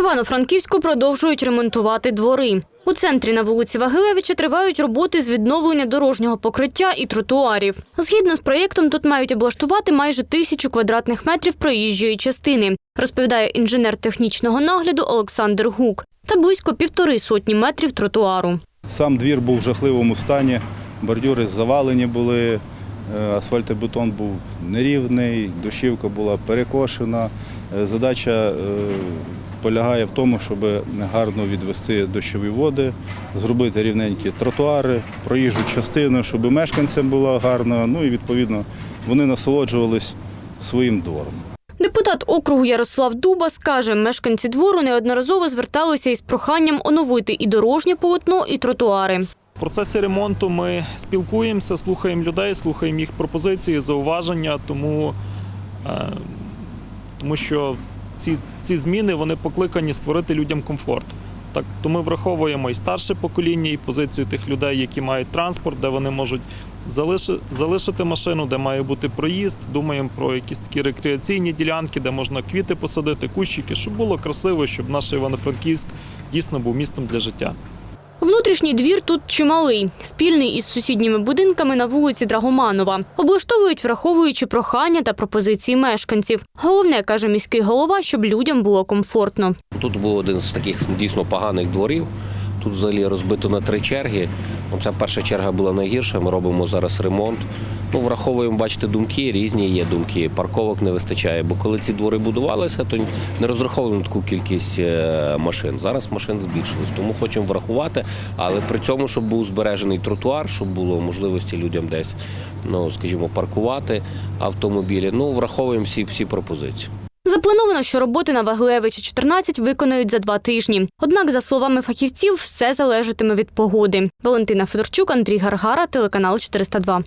Івано-Франківську продовжують ремонтувати двори. У центрі на вулиці Вагилевича тривають роботи з відновлення дорожнього покриття і тротуарів. Згідно з проєктом, тут мають облаштувати майже тисячу квадратних метрів проїжджої частини, розповідає інженер технічного нагляду Олександр Гук, та близько півтори сотні метрів тротуару. Сам двір був в жахливому стані, бордюри завалені були, е, асфальтобетон був нерівний, дощівка була перекошена. Е, Задача е, полягає в тому, щоб гарно відвести дощові води, зробити рівненькі тротуари, проїжджу частину, щоб мешканцям було гарно, ну і відповідно вони насолоджувались своїм двором. Депутат округу Ярослав Дубас каже, мешканці двору неодноразово зверталися із проханням оновити і дорожнє полотно, і тротуари. В процесі ремонту ми спілкуємося, слухаємо людей, слухаємо їх пропозиції, зауваження, тому, е, тому що ці, ці зміни вони покликані створити людям комфорт. Так, то ми враховуємо і старше покоління, і позицію тих людей, які мають транспорт, де вони можуть залиши, залишити машину, де має бути проїзд. Думаємо про якісь такі рекреаційні ділянки, де можна квіти посадити, кущики, щоб було красиво, щоб наш Івано-Франківськ дійсно був містом для життя. Внутрішній двір тут чималий, спільний із сусідніми будинками на вулиці Драгоманова. Облаштовують, враховуючи прохання та пропозиції мешканців. Головне, каже міський голова, щоб людям було комфортно. Тут був один з таких дійсно поганих дворів. Тут взагалі розбито на три черги. Ну, Ця перша черга була найгірша. Ми робимо зараз ремонт. Ну, враховуємо, бачите, думки, різні є думки. Парковок не вистачає. Бо коли ці двори будувалися, то не розраховували на таку кількість е, машин. Зараз машин збільшилось, тому хочемо врахувати, але при цьому, щоб був збережений тротуар, щоб було можливості людям десь, ну скажімо, паркувати автомобілі. Ну, враховуємо всі, всі пропозиції. Заплановано, що роботи на Ваглевича 14 виконають за два тижні. Однак, за словами фахівців, все залежатиме від погоди. Валентина Федорчук, Андрій Гаргара, телеканал 402.